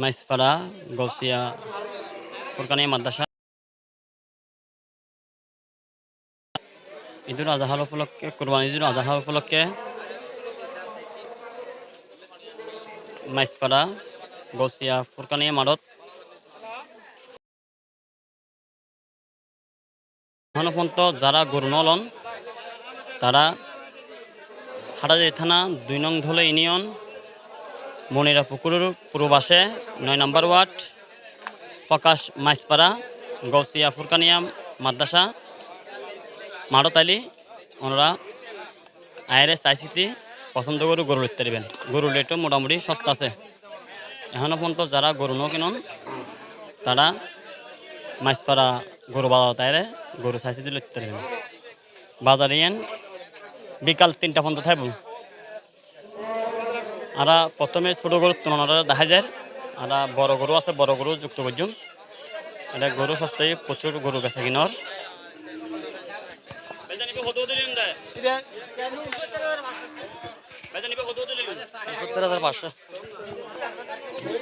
মাইসপাড়া গৌসিয়া ফুরকানিয়া মাদ্রাসা ঈদুল আজহার উপলক্ষে কোরবানি ঈদুল আজহার উপলক্ষে মাইসপাড়া গৌসিয়া ফুরকানিয়া মারত এখনও পর্যন্ত যারা গরু নলন তারা হাটাজারি থানা দুই নং ধলে ইউনিয়ন, মনিরা পুকুরের পূর্ববাসে নয় নম্বর ওয়ার্ড, প্রকাশ মাইসপাড়া, গৌসিয়া ফুরকানিয়া মাদ্রাসা মারতালি ওনারা আইআরএস, আইসিটি, পছন্দ করে গরু লিখতে পারবেন। গরু রেটও মোটামুটি সস্তা আছে। এখনও পর্যন্ত যারা গরু ন কিনন, তারা মাইসপাড়া গরু বাজার তাইরে গরু চাইসিটি লিখতে পারবেন। বাজারে বিকাল তিনটা পর্যন্ত থাকব। আর প্রথমে ছোট গরুর তুলনাটা দেখা যায়। আর বড় গরু আছে বড় গরু যুক্ত করছুন এটা গরু সস্তায় প্রচুর গরু বেচা কিনর।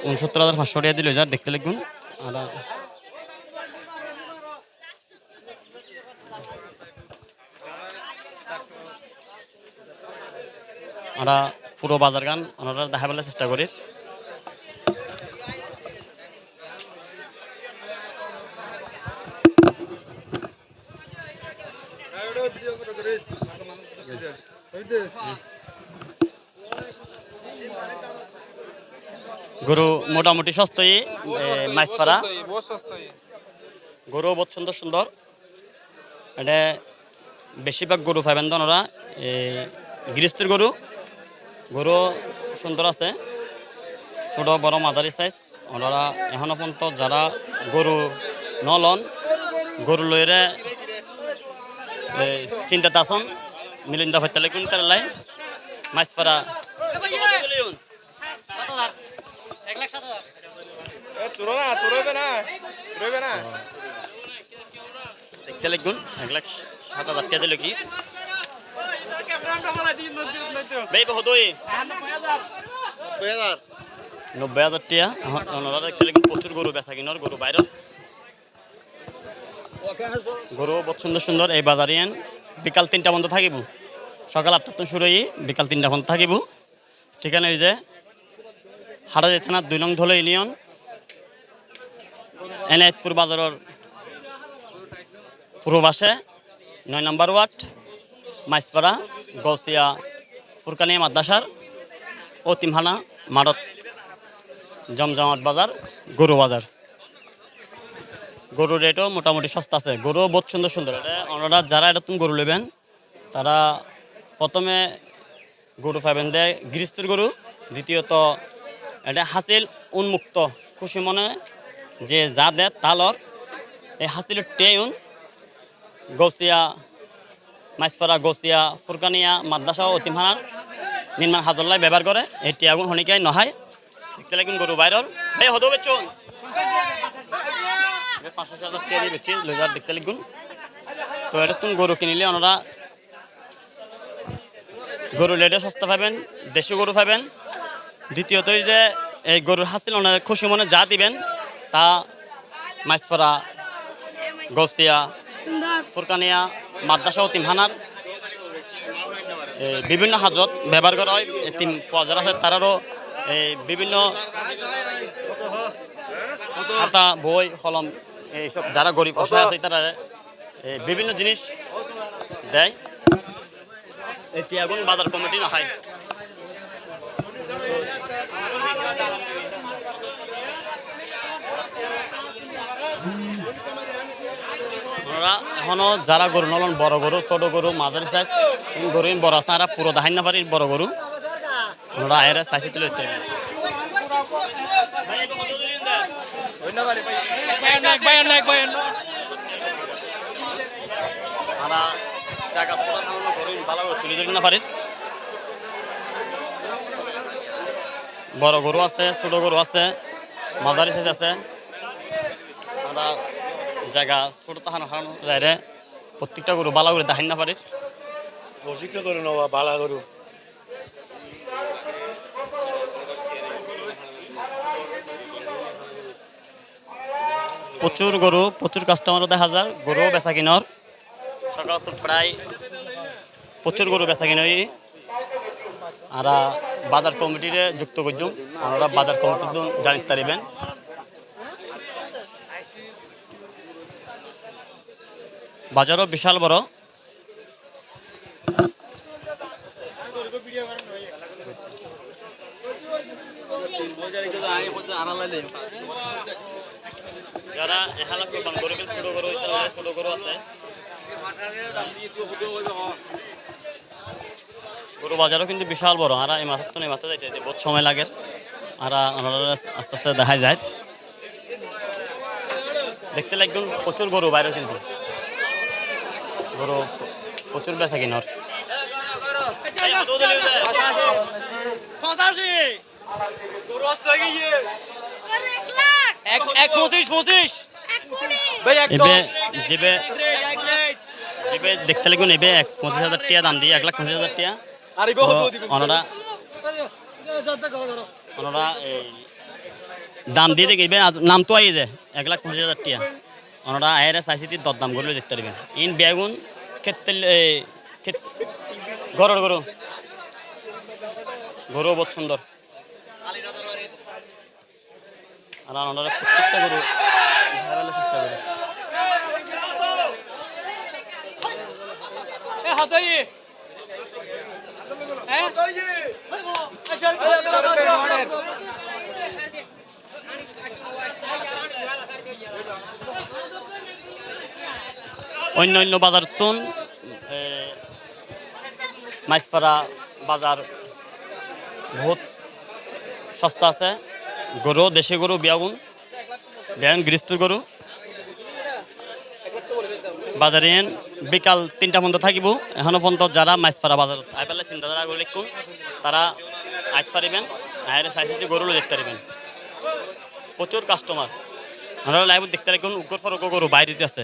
উনসত্তর হাজার পাঁচশো টাকা দিল যা দেখতে লাগুন আর আমরা পুরো বাজার গান ওনারা দেখা পেলে চেষ্টা করি। গরু মোটামুটি সস্তায় মাছপাড়া গরু বহুত সুন্দর সুন্দর। এটা বেশিরভাগ গরু পাইবেন তো ওনারা গৃহস্থের গরু। গরু সুন্দর আছে। ছোট বড় মাঝারি সাইজ ওনারা এখনও পর্যন্ত যারা গরু নলন গরু লইরে চিন্তাতে আসন মিলিন্দা হইতে কোন তার লাই মাছপাড়া দেখতে লাগুন এক লাখ সাত হাজার টাকা দিল কি নব্বই হাজার ওনারা দেখতে প্রচুর গরু বেচা কিনর গরু বাইরের গরু বহুত সুন্দর সুন্দর এই বাজারে আন বিকাল তিনটা বন্ধ থাকিব। সকাল আটটা তো শুরু বিকাল তিনটা বন্ধ থাকিব। ঠিকানা এই যে হাটাজারি থানা দুই নং ধলে ইউনিয়ন এনায়তপুর বাজারের পূর্ববাসে নয় নম্বর ওয়ার্ড মাইসপাড়া গৌসিয়া ফুরকানিয়া মাদ্রাসার ও তিমহানা মারত জমজমাট বাজার, গরু বাজার। গরুর রেটও মোটামুটি সস্তা আছে। গরু বহুত সুন্দর সুন্দর। ওনারা যারা এটা তুমি গরু নেবেন তারা প্রথমে গরু পাবেন দেয় গৃহস্থের গরু, দ্বিতীয়ত এটা হাসিল উন্মুক্ত। খুশি মনে যে যা দেয় তালর এই হাসিলের টেউন গৌসিয়া মাইসপাড়া গৌসিয়া ফুরকানিয়া মাদ্রাসা ও তিমহানার নির্মাণ হাজল্লাই ব্যবহার করে এই টিয়াগুন হনিকায় নহায় দেখতে লাগুন গরু বাইরর ভাই হদো বেচুন। পাঁচশো হাজার টিয়া দিয়ে বেচি লইবার দেখতে লাগুন তো এটা তুমি গরু কিনিলে ওনারা গরু লেটে সস্তা পাবেন দেশি গরু পাবেন দ্বিতীয়ত এই যে এই গরুর হাসিল ওনার খুশি মনে যা দিবেন তা মাইসপাড়া গৌসিয়া ফুরকানিয়া মাদ্রাসা ও তিমহানার বিভিন্ন হাজত ব্যবহার করা হয় তিন তিম আছে তারারও এই বিভিন্ন খাতা, বই, কলম এইসব যারা গরিব অসহায় আছে তারা বিভিন্ন জিনিস দেয়। এখন বাজার কমিটি না হয়। ওনারা এখনও যারা গরু নলন, বড় গরু, ছোট গরু, মাঝারি সাইজ গরু বড় আছে আর পুরো দেখাই না পারি বড় গরু। ওনারা আয়ের সাইজে তুলে দিতে বড় গরু আছে, ছোট গরু আছে, মাঝারি সাইজ আছে। আমরা জায়গা ছোট তাহান হারানো যায় রে। প্রত্যেকটা গরু বালা করে দাহিন না পারে। গরু নেওয়া বালা গরু। প্রচুর গরু প্রচুর কাস্টমারও দেখা যায় গরু বেচা কিনর। সকাল প্রায় প্রচুর গরু বেচা কিনে আর বাজার কমিটিরে যুক্ত করছুম। আমরা বাজার কমিটির জানিতে পারিবেন। বাজারও বিশাল বড়। যারা গরু বাজারও কিন্তু বিশাল বড়। আর এই মাথার তো এই মাথা যাইতে বহুত সময় লাগে। আর আস্তে আস্তে দেখা যায়। দেখতে লাগবেন প্রচুর গরু বাইরে কিন্তু। গরু প্রচুর বেচা কিনর দেখতে লাগবেন এবে এক পঁচিশ হাজার টিয়া দাম দিয়ে এক লাখ পঁচিশ হাজার টিয়া ওনারা ওনারা এই দাম দিয়ে দেখবে নাম তো আই যে এক লাখ পঁচিশ হাজার টিয়া ওনারা আয়ের চাইছি দর দাম করলে দেখতে পারবেন। ইন বেগুন ক্ষেত্রে গরুর গরু। গরু বহুত সুন্দর। আর ওনারা প্রত্যেকটা গরু চেষ্টা করে। অন্য অন্য বাজার তুন মাইসপাড়া বাজার বহুত সস্তা আছে। গরু, দেশি গরু, বিয়াগুন বিয়াগুন গৃহস্থ গরু। বাজারে বিকাল তিনটা পর্যন্ত থাকিব। এখনও পর্যন্ত যারা মাইসপাড়া বাজার আই পেলে চিন্তাধারা করে লিখুন, তারা আইত পারিবেন, আয়ের সাইসিতে গরু দেখতে পারিবেন। প্রচুর কাস্টমার আমরা লাইভ দেখতে রাখুন উগ্র ফরক গরু বাইরে আছে।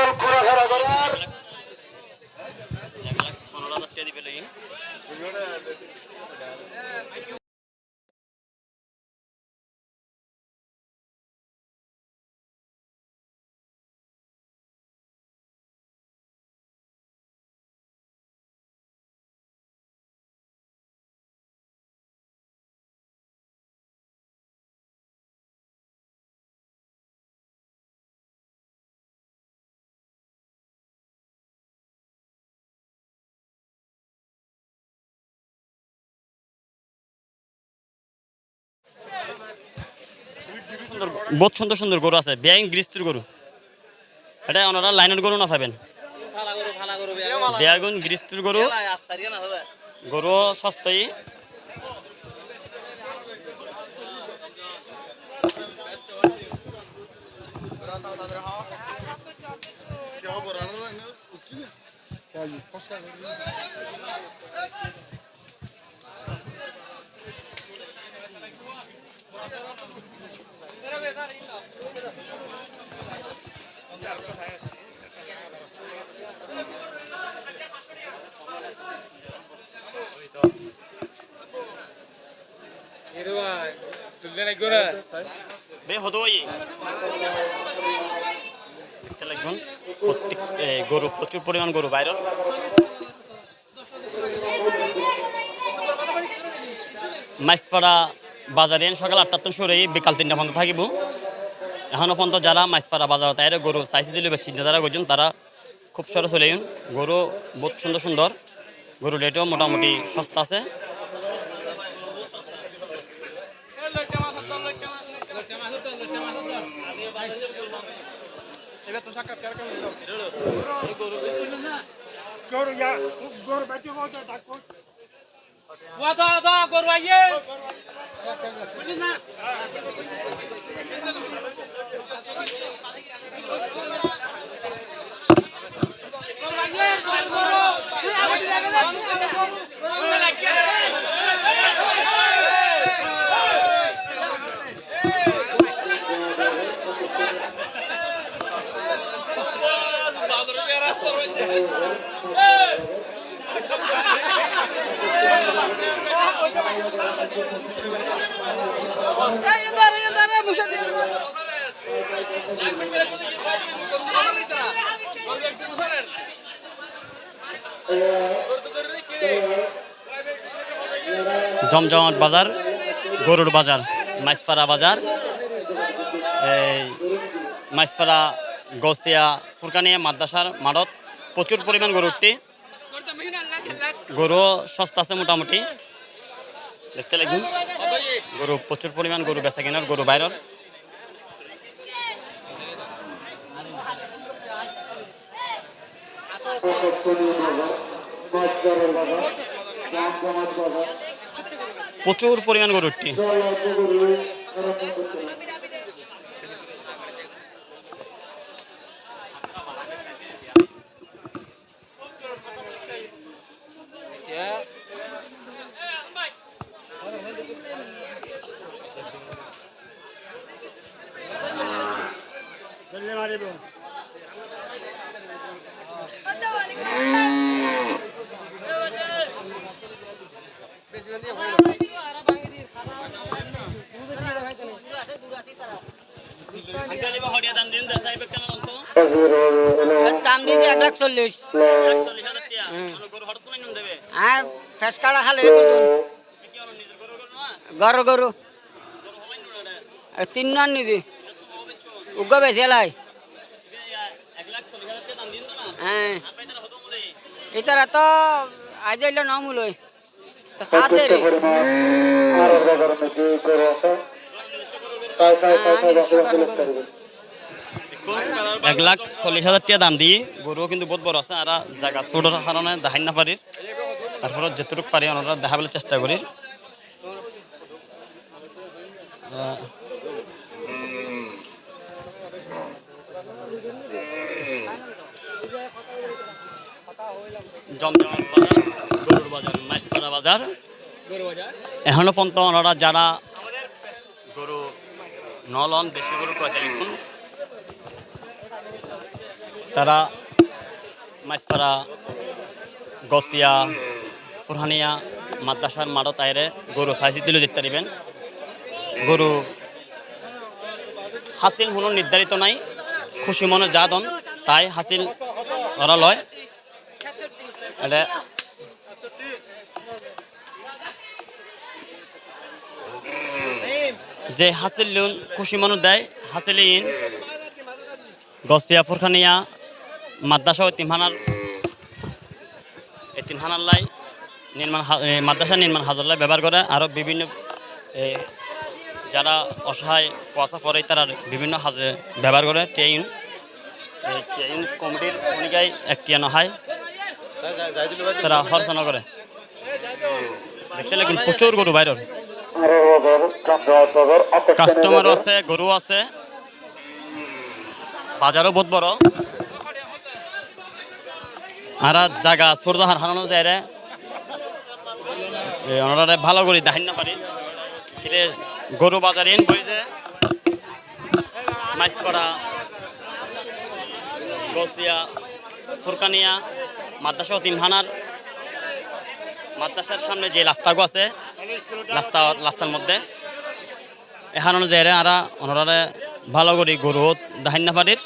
বহুত সুন্দর সুন্দর গরু আছে বেআইন গৃহস্থির গরু এটা ওনারা লাইনের গরু না পাবেন বেয়াগুন গৃহস্থির গরু গরু সস্তাই গরু প্রচুর পরিমাণ গরু বাইরের মাইসপাড়া বাজারে সকাল আটটার তো শুরু বিকাল তিনটা পর্যন্ত থাকিব এখনও পর্যন্ত যারা মাইসপাড়া বাজার তাই গরু চাইছে দিলে চিন্তাধারা করছেন তারা খুব সরে চলে গরু বহুত সুন্দর সুন্দর গরু রেটও মোটামুটি সস্তা আছে ওয়াদা ওয়াদা করবাইয়ে বুঝলি না করবাইয়ে গোল করো তুই আগে যাবে না তুই আগে করো করবে লাগিয়ে Hey! জমজমাট বাজার, গরুর বাজার, মাইসপাড়া বাজার, এই মাইসপাড়া, গসিয়া, ফুরকানিয়া, মাদ্রাসার মাঠত প্রচুর পরিমাণ গরুরটি গরু সস্তা আছে মোটামুটি। দেখতে লাগুন। গরু প্রচুর পরিমাণ গরু বেচা কেনার, গরু বাইরের। প্রচুর পরিমাণ গরুরটি দাম দিয়েছে এক লাখ চল্লিশ আর ফেস কাটা তিন নান নিদি উগ্র বেশি লাই হ্যাঁ এটারা তো আজ এলো নমুল সাথে আছে তাই তাই তাই তাই বাজার এক লাখ চল্লিশ হাজার টাকা দাম দিয়ে গরুও কিন্তু বহুত বড় আছে, আর জায়গা ছোটোর কারণে দেখাই না পারি তারপরে যেটুকু পারি, ওনারা দেখাবলৈ চেষ্টা করি এখনও পর্যন্ত ওনারা যারা গরু নলন, দেশি গরু ক্রয় লিখুন তারা মাইসপাড়া, গসিয়া, ফুরহানিয়া, মাদ্রাসার মাঠত আইরে গরু চাইছি দিলে যেতে পারিবেন। গরু হাসিল কোনো নির্ধারিত নাই, খুশি মনে যা দন, তাই হাসিল ওরা লয়। যে হাসিল খুশি মনে দেয় হাসিল ইন। গছিয়া ফুরখানিয়া মাদ্রাসা ও তিমহানার এই তিমহানার লাই নির্মাণ মাদ্রাসা নির্মাণ হাজার লাই ব্যবহার করে। আরও বিভিন্ন যারা অসহায় পয়সা পড়ে, তারা বিভিন্ন হাজে ব্যবহার করে। ট্রেইন এই ট্রেইন কমিটির ভূমিকায় একটি নহায় তারা হর্ষণা করে। দেখতে লাগেন, প্রচুর গরু বাইরের কাস্টমার আছে, গরু আছে। বাজারও বহুত বড়। আর জায়গা সূর্য হার হারানো যায় রে। ওনারা ভালো করে দেখাই না পারি। কিরে গরু বাজার ইন বই যে মাইসপাড়া গসিয়া ফুরকানিয়া মাদ্রাসা ও তিমহানার মাদ্রাসার সামনে যে রাস্তাগো আছে, রাস্তা, রাস্তার মধ্যে এখান অনুযায়ী আরা ওনারা ভালো করে, গরু দাহান্য পারির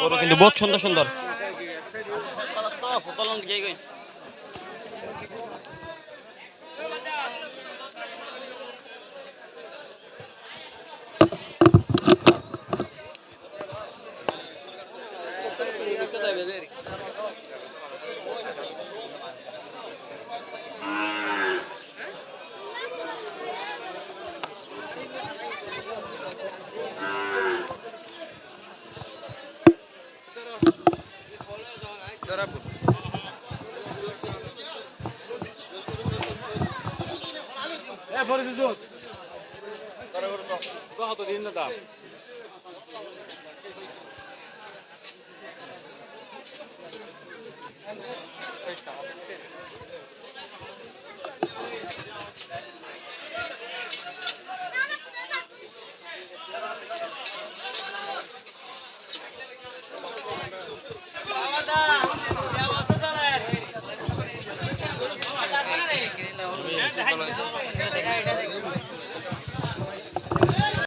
গরু কিন্তু বহুত সুন্দর সুন্দর। দাম